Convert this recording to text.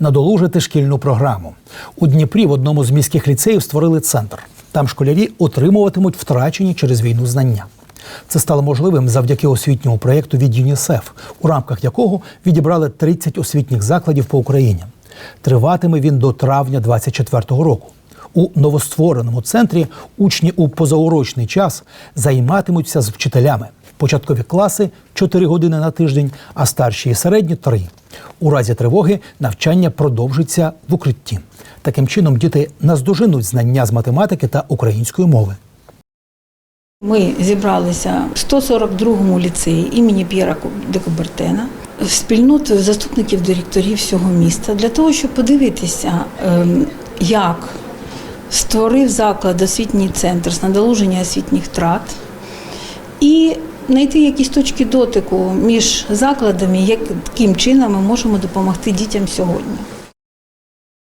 надолужити шкільну програму. У Дніпрі в одному з міських ліцеїв створили центр. Там школярі отримуватимуть втрачені через війну знання. Це стало можливим завдяки освітньому проєкту від ЮНІСЕФ, у рамках якого відібрали 30 освітніх закладів по Україні. Триватиме він до травня 2024 року. У новоствореному центрі учні у позаурочний час займатимуться з вчителями. Початкові класи 4 години на тиждень, а старші і середні 3. У разі тривоги навчання продовжиться в укритті. Таким чином діти наздоженуть знання з математики та української мови. Ми зібралися в 142-му ліцеї імені П'єра де Кубертена, спільнотою заступників директорів всього міста для того, щоб подивитися, ем, як створив заклад освітній центр з надолуження освітніх втрат і знайти якісь точки дотику між закладами, яким чином ми можемо допомогти дітям сьогодні.